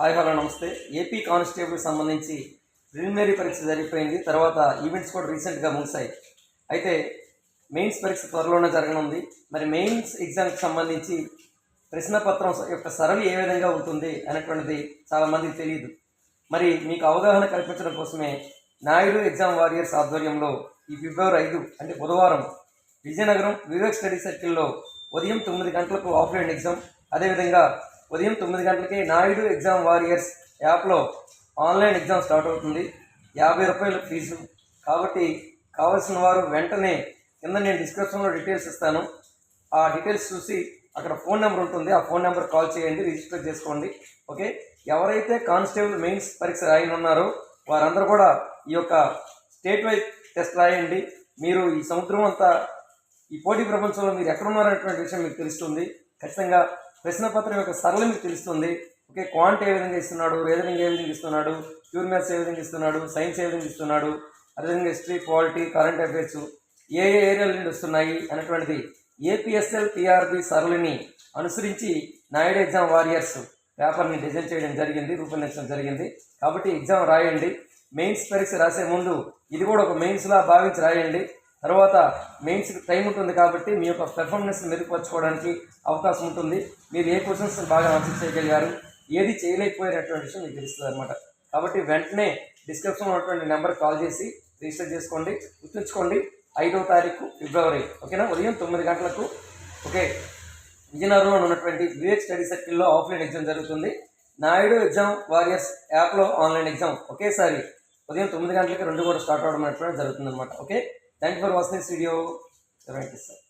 Hi hello నమస్తే. AP constable సంబంధించి preliminary పరీక్ష జరిగిపోయింది. తర్వాత ఈవెంట్స్ కూడా రీసెంట్గా ముగిశాయి. అయితే మెయిన్స్ పరీక్ష త్వరలోనే జరగనుంది. మరి మెయిన్స్ ఎగ్జామ్కి సంబంధించి ప్రశ్నపత్రం యొక్క సరళి ఏ విధంగా ఉంటుంది అనేటువంటిది చాలామందికి తెలియదు. మరి మీకు అవగాహన కల్పించడం కోసమే నాయుడు ఎగ్జామ్ వారియర్స్ ఆధ్వర్యంలో ఈ ఫిబ్రవరి ఐదు అంటే బుధవారం విజయనగరం వివేక్ స్టడీ సర్కిల్లో ఉదయం తొమ్మిది గంటలకు ఆఫ్లైన్ ఎగ్జామ్. అదేవిధంగా ఉదయం తొమ్మిది గంటలకి నాయుడు ఎగ్జామ్ వారియర్స్ యాప్లో ఆన్లైన్ ఎగ్జామ్ స్టార్ట్ అవుతుంది. యాభై రూపాయల ఫీజు. కాబట్టి కావలసిన వారు వెంటనే కింద నేను డిస్క్రిప్షన్లో డీటెయిల్స్ ఇస్తాను. ఆ డీటెయిల్స్ చూసి అక్కడ ఫోన్ నెంబర్ ఉంటుంది. ఆ ఫోన్ నెంబర్ కాల్ చేయండి రిజిస్టర్ చేసుకోండి. ఓకే? ఎవరైతే కానిస్టేబుల్ మెయిన్స్ పరీక్ష రాయనున్నారో వారందరూ కూడా ఈ యొక్క స్టేట్ వైజ్ టెస్ట్ రాయండి. మీరు ఈ సముద్రం అంతా ఈ పోటీ ప్రపంచంలో మీరు ఎక్కడ ఉన్నారనేటువంటి విషయం మీకు తెలుస్తుంది. ఖచ్చితంగా ప్రశ్నపత్రం యొక్క సరళి మీకు తెలుస్తుంది. ఓకే క్వాంట్ ఏ విధంగా ఇస్తున్నాడు రీజనింగ్ ఏ విధంగా ఇస్తున్నాడు ప్యూర్ మ్యాథ్స్ ఏ విధంగా ఇస్తున్నాడు సైన్స్ ఏ విధంగా ఇస్తున్నాడు అదేవిధంగా హిస్టరీ పాలిటీ కరెంట్ అఫైర్స్ ఏ ఏ ఏరియాల నుండి వస్తున్నాయి అనేటువంటిది ఏపీఎస్ఎల్ టీఆర్బి సరళిని అనుసరించి నాయుడు ఎగ్జామ్ వారియర్స్ పేపర్ని డిజైన్ చేయడం జరిగింది రూపొందించడం జరిగింది. కాబట్టి ఎగ్జామ్ రాయండి. మెయిన్స్ పరీక్ష రాసే ముందు ఇది కూడా ఒక మెయిన్స్లా భావించి రాయండి. తర్వాత మెయిన్స్కి టైం ఉంటుంది కాబట్టి మీ యొక్క పెర్ఫార్మెన్స్ మెరుగుపరచుకోవడానికి అవకాశం ఉంటుంది. మీరు ఏ క్వశ్చన్స్ బాగా ఆన్సర్ చేయగలిగారు ఏది చేయలేకపోయినటువంటి విషయం మీకు తెలుస్తుంది అనమాట కాబట్టి వెంటనే డిస్క్రిప్షన్ ఉన్నటువంటి నెంబర్ కాల్ చేసి రిజిస్టర్ చేసుకోండి. గుర్తుంచుకోండి ఐదవ తారీఖు ఫిబ్రవరి ఓకేనా? ఉదయం తొమ్మిది గంటలకు ఓకే? విజయనగరంలో ఉన్నటువంటి వివేక్ స్టడీ సర్కిల్లో ఆఫ్లైన్ ఎగ్జామ్ జరుగుతుంది. నాయుడు ఎగ్జామ్ వారియర్స్ యాప్లో ఆన్లైన్ ఎగ్జామ్ ఒకేసారి ఉదయం తొమ్మిది గంటలకి రెండు కూడా స్టార్ట్ అవడం అనేటువంటి జరుగుతుంది అనమాట okay? Thank you for watching this video. Right, sir.